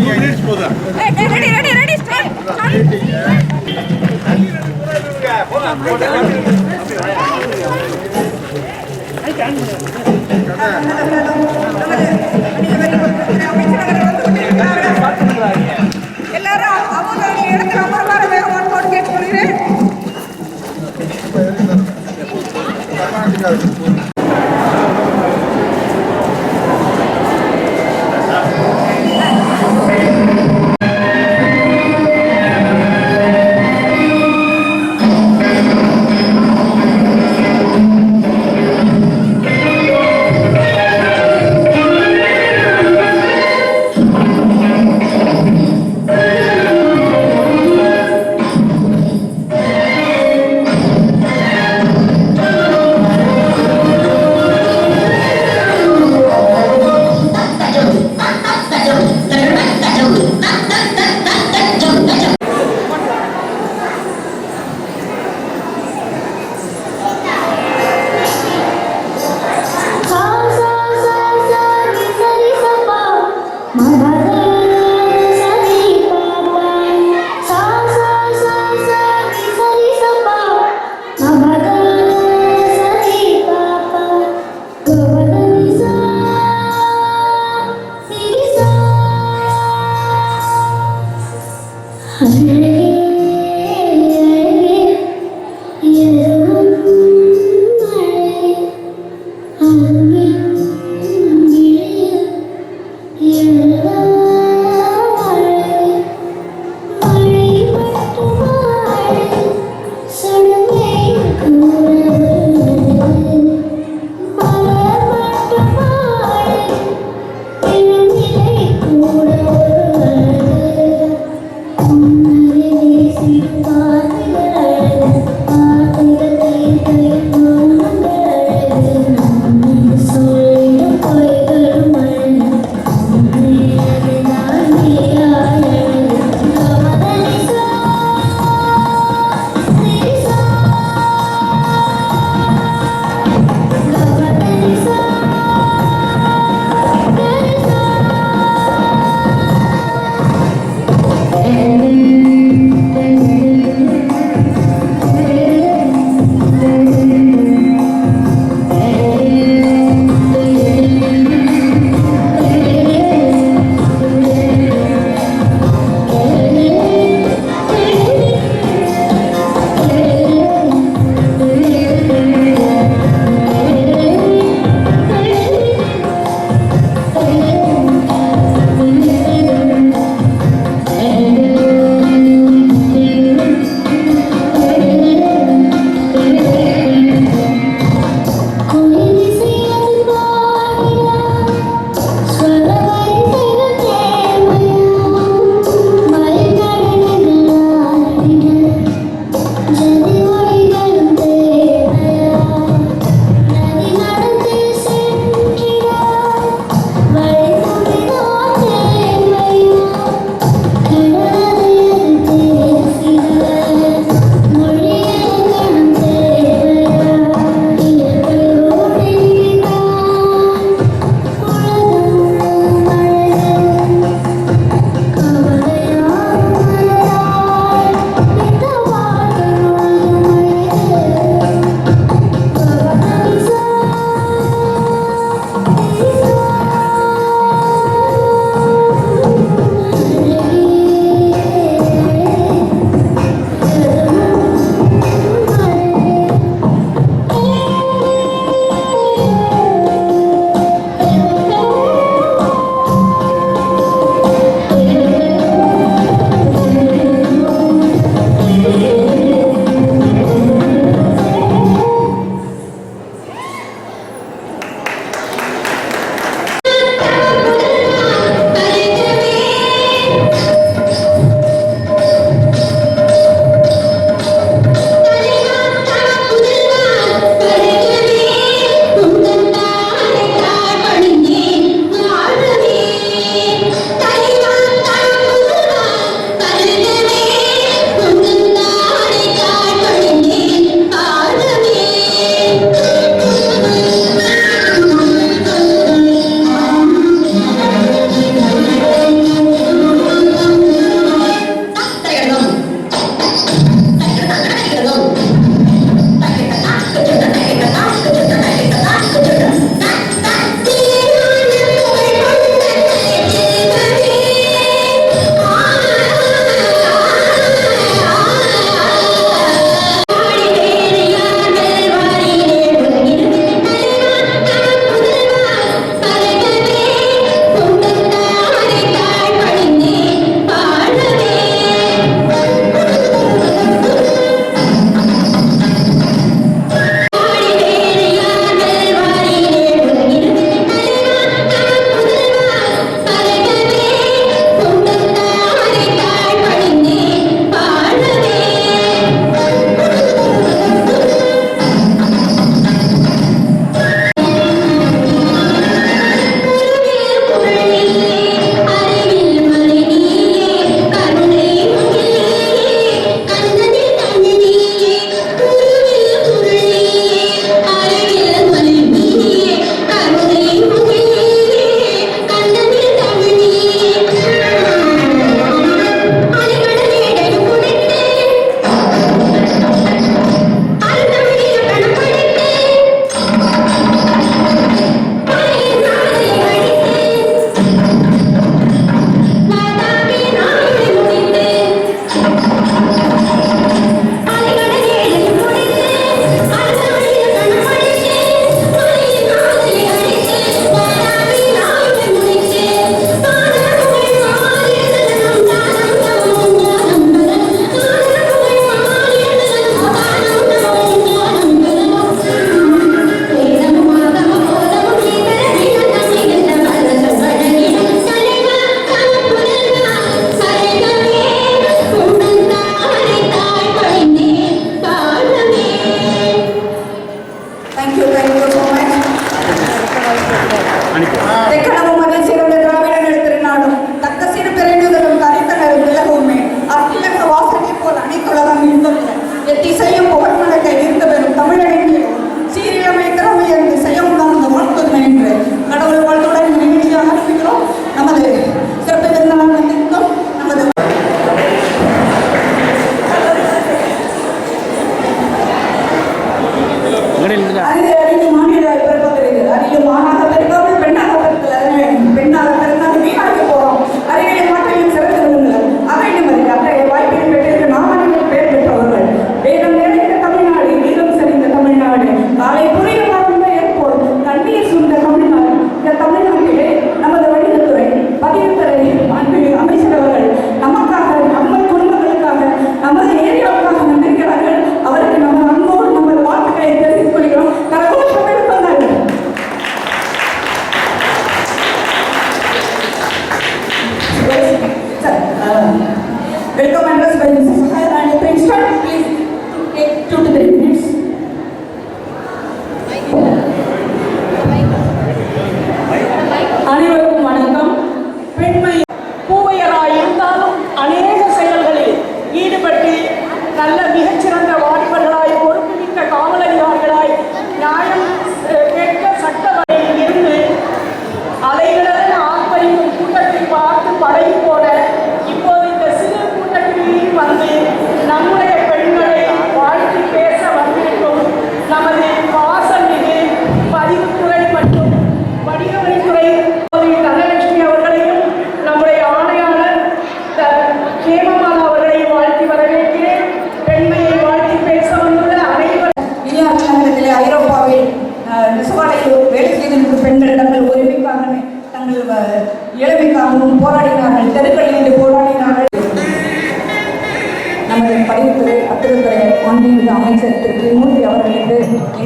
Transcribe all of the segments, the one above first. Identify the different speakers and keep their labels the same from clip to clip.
Speaker 1: Ready ready ready start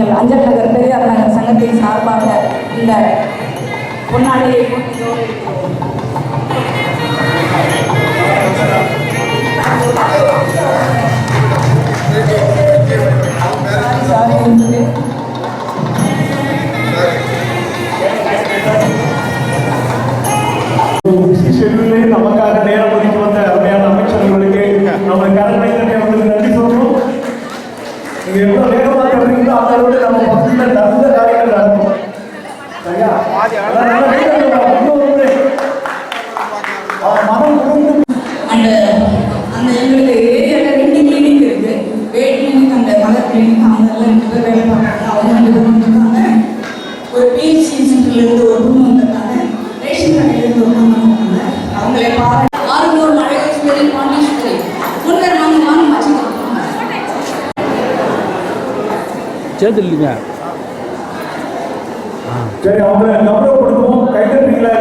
Speaker 1: எங்கள் அஞ்சல் நகர் பெரியார் நகர் சங்கத்தின் சார்பாக இந்த பொன்னாடியை
Speaker 2: நமக்காக நேரம் ஒதுக்கி வந்த அருமையான அமைச்சர்களுக்கு நம்ம கரண்ட் நன்றி சொல்லணும் எவ்வளவு அந்த அளவுக்கு நம்ம பகுதியில் நல்ல காரியங்கள் நடக்கும். சரியா? மனம்
Speaker 1: குறைந்து அவங்க ரெண்டு பேர் அவங்க ரெண்டு பேரும் இருக்காங்க சேர்த்து
Speaker 3: இல்லைங்க.
Speaker 2: சரி அவங்களை கௌரவப்படுத்துவோம். கைதட்டுறீங்களா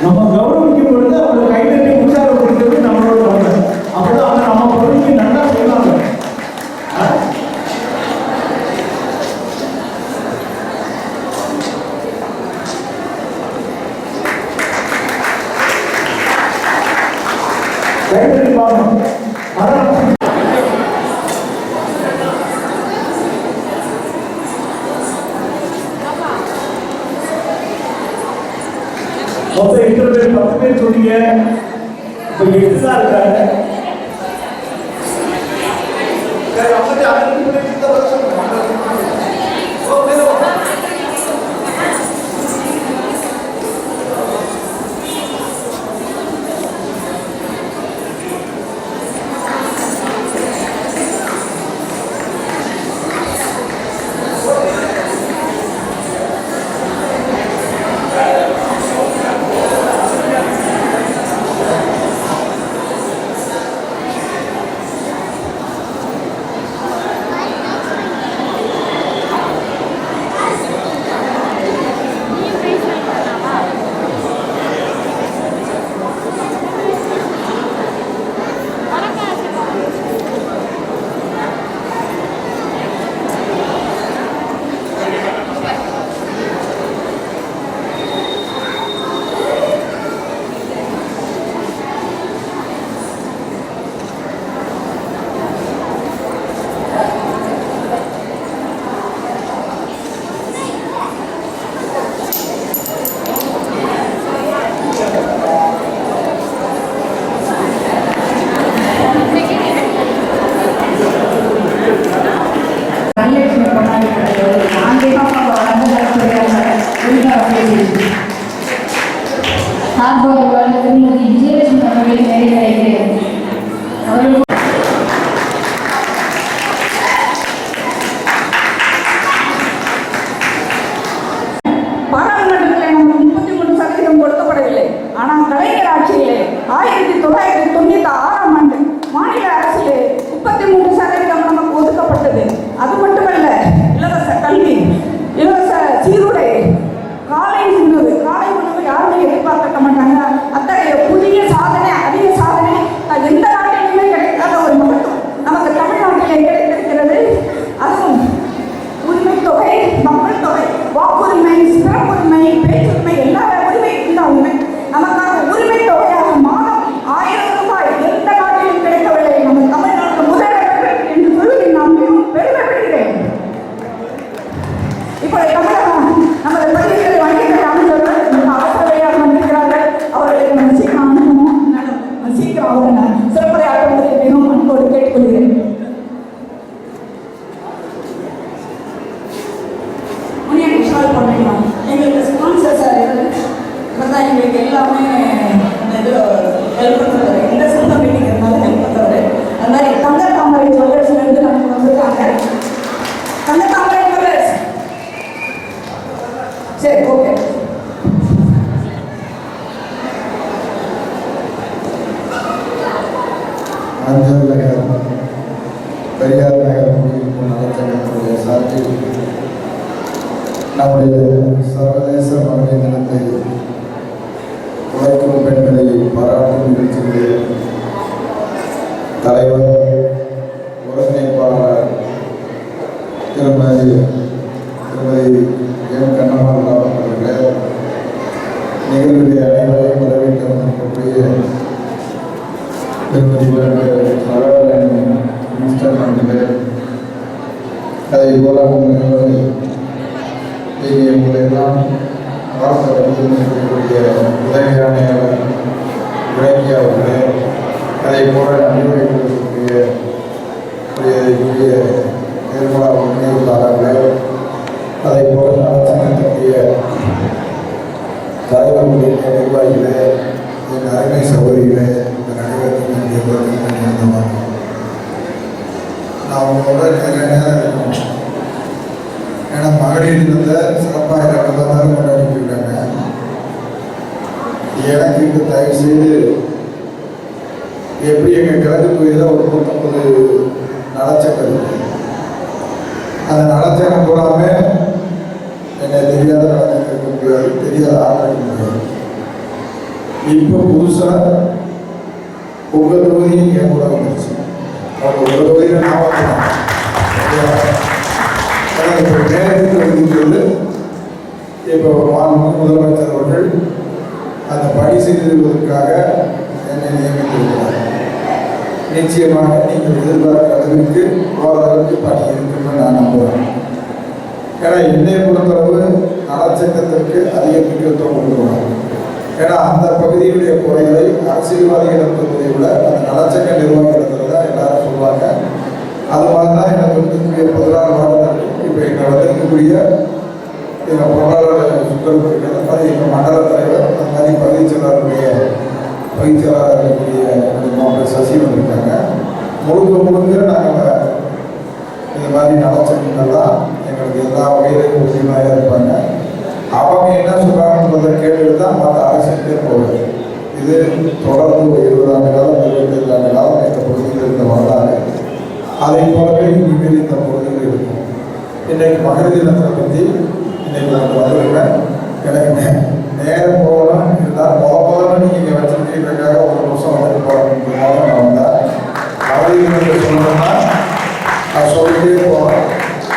Speaker 2: No. आयुर्वेद तुला तुम्हें तो आराम இப்போ
Speaker 1: தமிழகம்
Speaker 4: நம்முடைய சர்வதேச மகளிர் தினத்தை உழைக்கும் பெண்களை பாராட்டும் நிகழ்ச்சியிலே தலைவர் மாண்பு முதலமைச்சர் அவர்கள் அந்த பணி செய்திருப்பதற்காக என்னை நியமித்திருக்கிறார். நிச்சயமாக நீங்கள் எதிர்பார்க்கிற அளவிற்கு ஓரளவுக்கு பணி இருக்கும் நான் நம்புகிறேன். ஏன்னா என்னை பொறுத்தளவு நலச்சங்கத்திற்கு அதிக முக்கியத்துவம் கொடுக்கிறோம் ஏன்னா அந்த பகுதியுடைய குறைகளை அரசியல்வாதிகள் என்பதை விட அந்த நலச்சங்க நிர்வாகிகள் தான் எல்லாரும் சொல்லுவாங்க அது மாதிரி தான் எனக்கு இருக்கக்கூடிய பதினாறு இப்போ எங்கள் வந்திருக்கக்கூடிய எங்கள் பொருளாளர் சுந்தரம் இருக்கிற மாதிரி எங்கள் மண்டல தலைவர் அந்த மாதிரி பகுதி செயலாளருடைய பகுதி இருக்கக்கூடிய மாவட்ட சசி இருக்காங்க முழுக்க முழுக்க நாங்கள் இந்த மாதிரி நலச்சங்கங்கள்லாம் எங்களுக்கு எல்லா வகையிலையும் உறுதியாக இருப்பாங்க. அவங்க என்ன சொல்கிறாங்கன்றதை கேட்டு தான் மற்ற அரசுக்கே போகுது. இது தொடர்ந்து ஒரு இருபது ஆண்டு காலம் இருபத்தைந்து ஆண்டு காலம் எங்கள் பகுதியில் இருந்த வரலாறு. அதை போலவே இனிமேல் இந்த பகுதியில் இருக்கும். இன்றைக்கு மகளிர் தினத்தை பற்றி இன்னைக்கு நான் கிடைக்குங்க நேரம் போகலாம் இருந்தால் முத முதல்ல நீங்கள் இங்கே வச்சிருக்கிறதுக்காக ஒரு வருஷம் வந்து போகிறோம் நான் வந்தேன் மகளிர் சொல்லணும்னா நான் சொல்லிட்டே போகிறேன்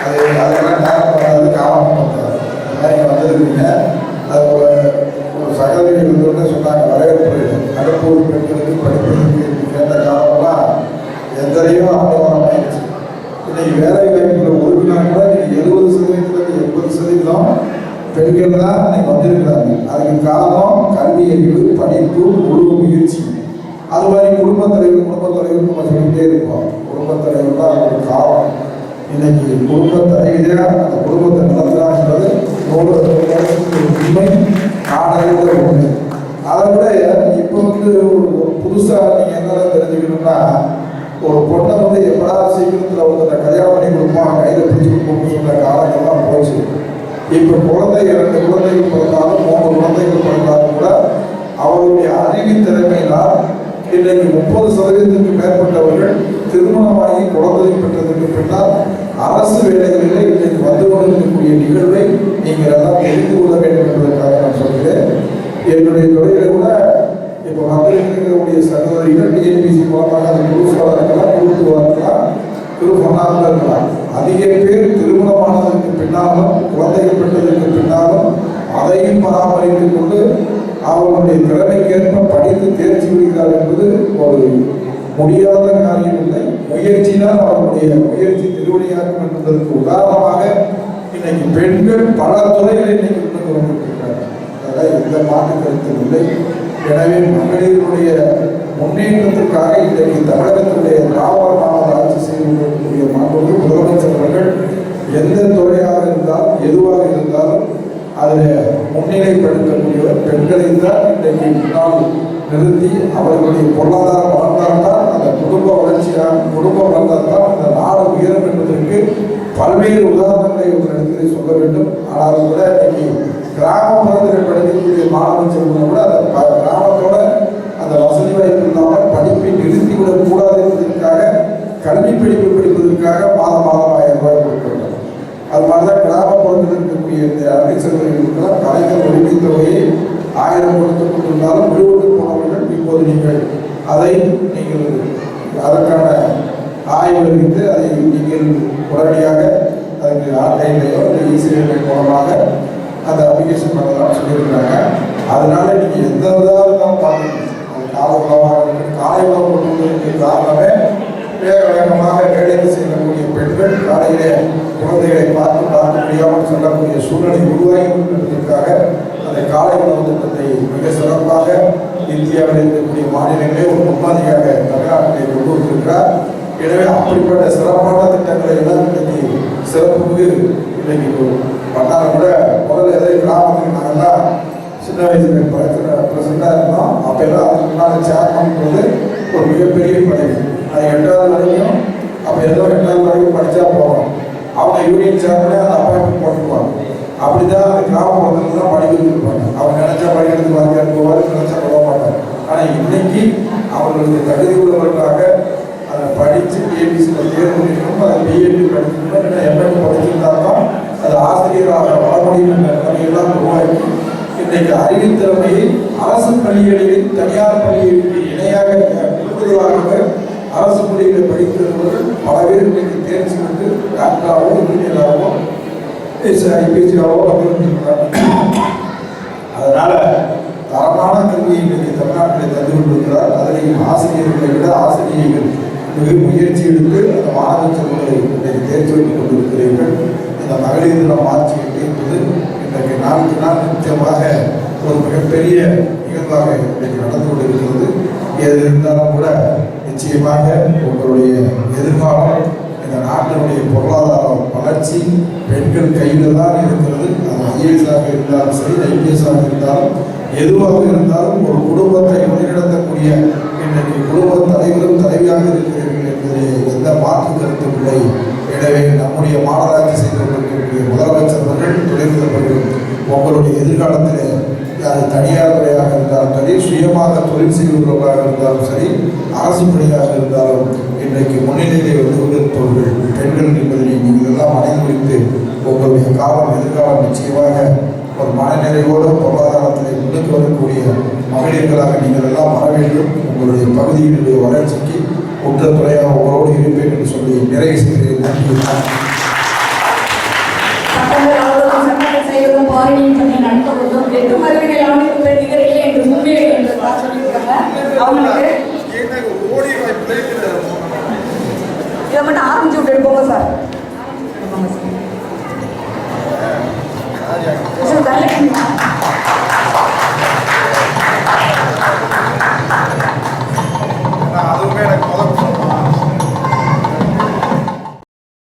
Speaker 4: அது அதெல்லாம் நேரம் பண்ணாது காலம் பண்ணாது அந்த மாதிரி வந்திருக்கீங்க அது ஒரு ஒரு சகோதரி இருந்தோடனே சொன்னாங்க வரவேற்பு அடுப்பூர் பெண்களுக்கு படிப்பதற்கு கேட்ட காலம்லாம் எந்தரையும் ஆண்டவரம் ஆயிடுச்சு இன்னைக்கு வேலை வாய்ப்பு வந்திருக்கிறாங்க அதுக்கு காரணம் கல்வி அறிவு படிப்பு முழு முயற்சி. அது மாதிரி குடும்பத்தலைவர் தலைவர் குடும்பத் தலைவர் நம்ம சொல்லிட்டே இருப்போம். குடும்பத் தலைவர் தான் ஒரு காலம் இன்னைக்கு குடும்பத் அந்த குடும்பத்தை நடத்துறாங்கிறது நூறு உண்மை நாடகத்தில் ஒன்று. அதை விட இப்போ வந்து புதுசாக நீங்கள் என்ன தெரிஞ்சுக்கணும்னா ஒரு பொண்ணை வந்து எப்படா சீக்கிரத்தில் வந்து கல்யாணம் பண்ணி கொடுப்பான் கையில் பிடிச்சி கொடுப்போம்னு சொன்ன காலங்கள்லாம் போச்சு. இப்போ குழந்தைகள் ரெண்டு குழந்தைகள் பிறந்தாலும் மூணு குழந்தைகள் பிறந்தாலும் கூட அவருடைய அறிவின் திறமையினால் இன்றைக்கு முப்பது சதவீதத்துக்கு மேற்பட்டவர்கள் திருமணமாகி குழந்தை பெற்றதற்கு பின்னால் அரசு வேலைகளிலே இன்றைக்கு வந்து கொண்டிருக்கக்கூடிய நிகழ்வை நீங்கள் எல்லாம் தெரிந்து கொள்ள வேண்டும் என்பதற்காக நான் சொல்கிறேன். என்னுடைய துறையில கூட இப்போ வந்திருக்கக்கூடிய சகோதரிகள் டிஎன்பிசி மூலமாக அது குருசாவாக இருக்கலாம் குருத்துவாக இருக்கலாம் பொன்னாக இருக்கலாம். அதிக பேர் திருமணமானதற்கு பின்னாலும் குழந்தைகள் பெற்றதற்கு பின்னாலும் அதையும் பராமரித்துக் கொண்டு அவர்களுடைய திறமைக்கேற்ப படித்து தேர்ச்சி பெறுகிறார் என்பது ஒரு முடியாத காரியம் இல்லை. முயற்சினால் அவருடைய முயற்சி திருவடியாகும் என்பதற்கு உதாரணமாக இன்னைக்கு பெண்கள் பல துறைகளில் இன்னைக்கு முன்னுக்கு வந்திருக்கிறார்கள் அதனால் எந்த மாற்று கருத்தும் இல்லை. எனவே மகளிருடைய முன்னேற்றத்திற்காக இன்றைக்கு தமிழகத்தினுடைய திராவிட மாவட்ட ஆட்சி செய்து கொண்டிருக்கக்கூடிய மாண்புமிகு முதலமைச்சர் அவர்கள் எந்த துறையாக இருந்தாலும் எதுவாக இருந்தாலும் அதில் முன்னிலைப்படுத்தக்கூடியவர் பெண்களை தான் இன்றைக்கு முன்னால் நிறுத்தி அவர்களுடைய பொருளாதாரம் வளர்ந்தால்தான் அந்த குடும்ப வளர்ச்சியாக குடும்பம் வளர்ந்தால்தான் அந்த நாடு உயரும் என்பதற்கு பல்வேறு உதாரணங்களை உங்களிடத்தில் சொல்ல வேண்டும். ஆனால் கூட இன்னைக்கு கிராமப்புறத்தில் படிக்கக்கூடிய மாணவ செல்வங்களை கூட அந்த கிராமத்தோட அந்த வசதி வாய்ப்பு இல்லாமல் படிப்பை நிறுத்திவிடக் கூடாது என்பதற்காக கல்வி படிப்பு படிப்பதற்காக மாதம் மாதம் ஆயிரம் ரூபாய் கொடுக்கின்றனர் அது மாதிரி தான் கிராமப்புறத்தில் இருக்கக்கூடிய இந்த அமைச்சர்களுக்கெல்லாம் கலைஞர் உரிமை தொகையை ஆயிரம் கொடுத்துக்கொண்டிருந்தாலும் விடுபட்டு போனவர்கள் இப்போது நீங்கள் அதை நீங்கள் அதற்கான ஆய்வு அறிவித்து அதை நீங்கள் உடனடியாக அதுக்கு ஆன்லைன்லையோ இல்லை இசிஐ மூலமாக அந்த அப்ளிகேஷன் பண்ணலாம் சொல்லியிருக்காங்க அதனால நீங்கள் எந்த இதாக இருந்தாலும் பார்க்கணும்? அது காலை காலை உணவு கொண்டு காரணமே வேக வேகமாக வேலைக்கு செல்லக்கூடிய பெண்கள் காலையிலே குழந்தைகளை பார்த்து பார்க்க முடியாமல் செல்லக்கூடிய சூழ்நிலை உருவாகி கொண்டிருப்பதற்காக அந்த காலை உணவு திட்டத்தை மிக சிறப்பாக இந்தியாவில் இருக்கக்கூடிய மாநிலங்களே ஒரு முன்மாதிரியாக தமிழ்நாட்டிலே கொண்டு வந்திருக்கிறார். எனவே அப்படிப்பட்ட சிறப்பான திட்டங்களை எல்லாம் இன்னைக்கு சிறப்புக்கு இன்னைக்கு பண்ணாலும் கூட முதல்ல எதை கிராமத்துக்கு நாங்கள்லாம் சின்ன வயசுல பிரசிடண்டாக இருந்தோம் அப்போல்லாம் அதுக்கு முன்னால் சேர் பண்ணும்போது ஒரு மிகப்பெரிய பதவி. அது எட்டாவது வரைக்கும் அப்போ ஏதோ எட்டாவது வரைக்கும் படித்தா போகிறோம் அவங்க யூனியன் சேர்மனே அந்த அப்பாயின்மெண்ட் போட்டுருவாங்க அப்படி தான் அந்த கிராமப்புறத்துல தான் படிக்கிறது இருப்பாங்க அவங்க நினைச்சா படிக்கிறதுக்கு வாங்கியார் போவார் நினைச்சா போக மாட்டாங்க. ஆனால் இன்னைக்கு அவர்களுக்கு தகுதி உள்ளவர்களாக அதை படித்து பிஎம்பிசியில் தேர்வு பண்ணிக்கணும் அதை பிஎம்பி படிக்கணும் இல்லை எம்எட் படிச்சிருந்தாலும் அது ஆசிரியராக வர முடியும் என்ற நிலையெல்லாம் உருவாக்கி இன்றைக்கு அறிவியல் திறமையை அரசு பள்ளிகளில் தனியார் பள்ளிகளுக்கு இணையாக குழுவாக அரசு பள்ளிகளில் படிக்கிறவர்கள் பல பேர் இன்றைக்கு தேர்ச்சி பெற்று டாக்டராகவோ இன்ஜினியராகவோ ஐபிஎஸ்சியாகவோ அதனால தரமான கல்வியை இன்றைக்கு தமிழ்நாட்டில் தந்து கொண்டிருக்கிறார். அதிலையும் ஆசிரியர்களை விட ஆசிரியர்கள் மிக முயற்சி எடுத்து அந்த மாணவ செல்வங்களை இன்றைக்கு தேர்ச்சி வைத்துக் கொண்டிருக்கிறீர்கள். இந்த மகளிர் தினம் ஆட்சி என்பது நான்கு நாள் நிச்சயமாக ஒரு மிகப்பெரிய நிகழ்வாக இன்றைக்கு நடந்து கொண்டிருக்கிறது. எது இருந்தாலும் கூட நிச்சயமாக உங்களுடைய எதிர்காலம் இந்த நாட்டினுடைய பொருளாதாரம் வளர்ச்சி பெண்கள் கையில் தான் இருக்கிறது. அது ஐஏஎஸ்ஆக இருந்தாலும் சரி ஐபிஎஸ்ஆக இருந்தாலும் எதுவாக இருந்தாலும் ஒரு குடும்பத்தை வழிநடத்தக்கூடிய இன்றைக்கு குடும்ப தலைவரும் தலைவியாக இருக்கிறீர்கள் என்பதில் எந்த மாற்று கருத்தும் இல்லை. எனவே நம்முடைய மாநகராட்சி செய்து கொண்டிருக்கக்கூடிய முதலமைச்சர் அவர்கள் துணை முதல்வர்கள் உங்களுடைய எதிர்காலத்தில் அது தனியார் துறையாக இருந்தாலும் சரி சுயமாக தொழில் செய்வர்களாக இருந்தாலும் சரி அரசு பணியாக இருந்தாலும் இன்றைக்கு முன்னிலையை வந்து கொண்டிருப்பவர்கள் பெண்கள் என்பதை நீங்கள் எல்லாம் அனைவரித்து உங்களுடைய காலம் எதிர்காலம் நிச்சயமாக ஒரு மனநிறைவோடு பொருளாதாரத்தில் முன்னுக்கு வரக்கூடிய மகளிர்களாக நீங்கள் எல்லாம் வர வேண்டும். உங்களுடைய பகுதியினுடைய வளர்ச்சிக்கு உற்ற துறையாக உங்களோடு இருப்பேன் என்று சொல்லி நிறைவு செய்கிறேன். நன்றி.
Speaker 1: பாரதியின் பண்ணி நடத்தப்பட்டோம் எட்டு மதுரை ஆணையத்தை நிகர் என்று முன்னே என்று சொல்லியிருக்காங்க அவங்களுக்கு ஆரம்பிச்சு விட்டு போங்க சார். சார். தலைக்கு